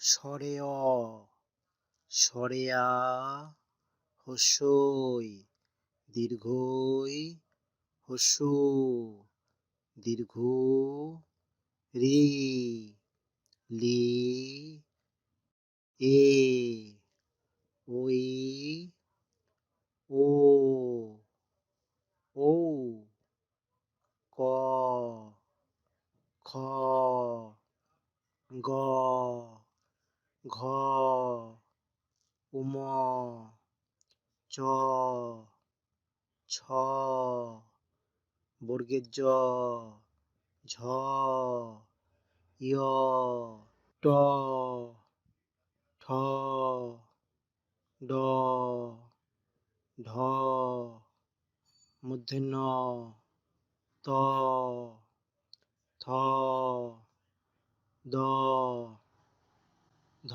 স্বরে অ স্বরে আ হস্যই, দীর্ঘই হস্যু দীর্ঘ রি লি এ, ওই, ও ও ক, খ, গ ঘ, উম, চ, ছ, বর্গের জ, ঝ ইয় ট, ঠ, ড ঢ মূর্ধন্য ত, থ, দ ধ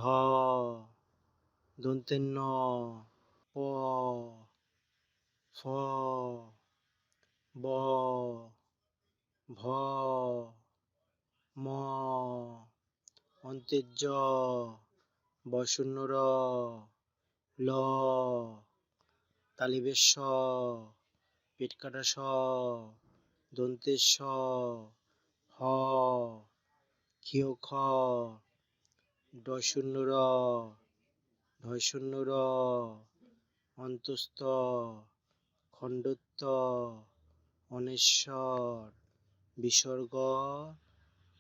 দন্তেন্ন প ফ ব ভ ম অন্তের জ র ল তালিবের স পেট কাটা স দন্তের স হ খ ডশূন্য র ঢয়শূন্য র অন্তস্থ খণ্ডত্ব অনেশ্বর বিসর্গ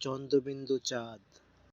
চন্দ্রবিন্দু চাঁদ